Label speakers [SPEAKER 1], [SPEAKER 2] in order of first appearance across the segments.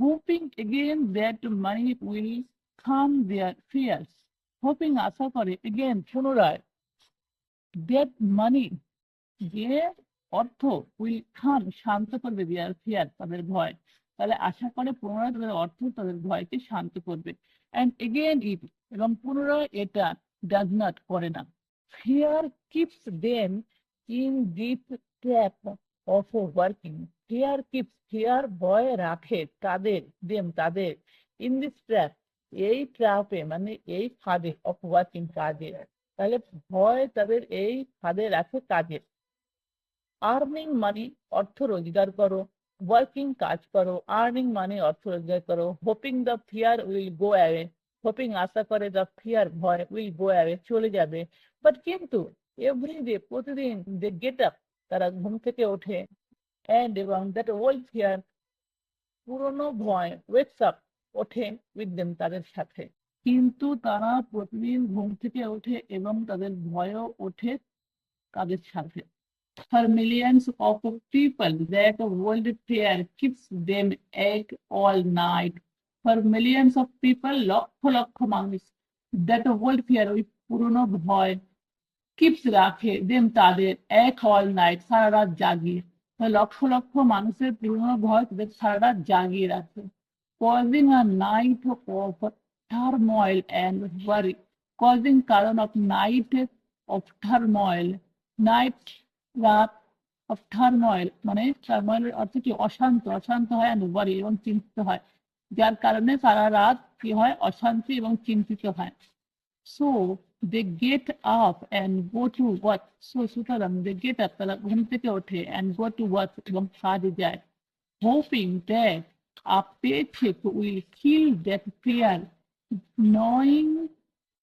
[SPEAKER 1] Hoping again that money will come their fears hoping আশা করে again পুনরায় that money যে অর্থ উইল কাম শান্ত করবে দেয়ার ফিয়ার তাদের ভয়। তাহলে আশা করে পুনরায় তাদের অর্থ, তাদের ভয়কে শান্ত করবে। অ্যান্ড এগেন ইট এবং পুনরায় এটা ডাজ নট করে না। Fear keeps them in deep trap of working fear keeps fear ভয় রাখে তাদের দেম তাদের। ইন দিস ট্র্যাপ এই ট্র্যাপে মানে এই ফাঁদে অফ ওয়ার্কিং কাজে, তাহলে ভয় তাদের এই ফাঁদে রাখে কাজে। আর্নিং মানি অর্থ রোজগার করো ওয়ার্কিং কাজ করো আর্নিং মানি অর্থ রোজগার করো। Hoping the fear will go away hoping আশা করে দ্য ফিয়ার ভয় উইল গো অ্যাওয়ে চলে যাবে। বাট কিন্তু এভরি ডে প্রতিদিন দে গেট আপ তারা ঘুম থেকে ওঠে। অ্যান্ড এবং দ্যাট ওল্ড ফিয়ার পুরনো ভয় ওয়েকস আপ ওঠে উইথ দেম তাদের সাথে। কিন্তু তারা প্রতিদিন ঘুম থেকে ওঠে এবং তাদের ভয়ও ওঠে তাদের সাথে। For millions of people, that world fear keeps them awake all night. For millions of people, লক্ষ লক্ষ মানুষ, that world fear ওই পুরনো ভয় কিপস রাখে দেম তাদের এক অল নাইট সারা রাত জাগিয়ে। লক্ষ লক্ষ মানুষের পুরনো ভয় তাদের সারা রাত জাগিয়ে রাখে। Causing a night of turmoil and worry causing কারণ of night of turmoil night রাত অফ টার্ময়েল মানে টার্ময়েলের অর্থ কি? অশান্ত। অশান্ত হয় and worry এবং চিন্তিত হয়। যার কারণে সারা রাত কি হয়? অশান্তি এবং চিন্তিত হয়। So they get up and go to work so সুতরাং দে গেট আপ তারা ঘুম থেকে ওঠে অ্যান্ড গো টু ওয়ার্ক এবং কাজে যায় hoping that a pay check will kill that fear knowing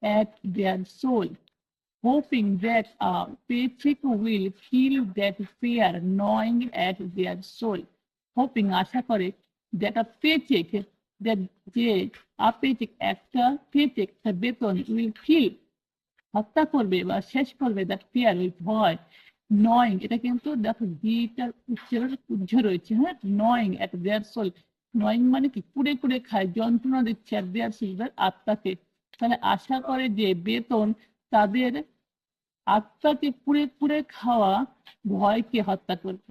[SPEAKER 1] at their soul hoping that a paycheck will kill that fear gnawing at their soul hoping আশা করে that a paycheck that যে a paycheck একটা paycheck একটা বেতন will kill হত্যা করবে বা শেষ করবে, that fear, ওই ভয় নয়িং এটা কিন্তু দেখো দিটার উচ্চারণ উজ্জ রয়েছে হ্যাঁ? নয়িং at their soul নয়িং মানে কি? কুড়ে কুড়ে খায়, যন্ত্রণা দিচ্ছে their soul তাদের আত্মাকে। তাহলে আশা করে যে বেতন তাদের আত্মাকে পুড়ে পুড়ে খাওয়া ভয়কে হত্যা করবে।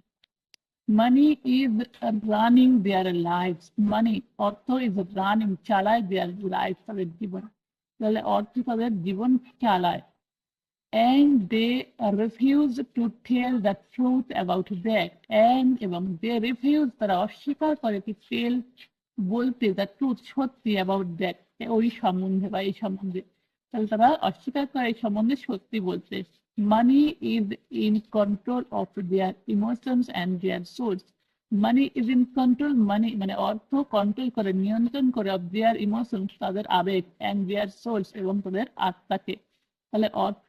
[SPEAKER 1] Money is running their life money অর্থ ইজ রানিং চালায় দেয়ার লাইফ তাদের জীবন। তাহলে অর্থ তাদের জীবন চালায় and they refuse to tell the truth about that. And এবং they refuse তারা অস্বীকার করে কি টেল বলতে দ্য ট্রুথ সত্যি অ্যাবাউট দ্যাট ওই সম্বন্ধে বা এই সম্বন্ধে। তাহলে তারা অস্বীকার করে এই সম্বন্ধে সত্যি বলতে। Money is in control of their emotions and their source money is in control money মানে অর্থ কন্ট্রোল করে, নিয়ন্ত্রণ করে অফ দেয়ার ইমোশনস তাদের আবেগ অ্যান্ড দেয়ার সোলস এবং তাদের আত্মাকে। তাহলে অর্থ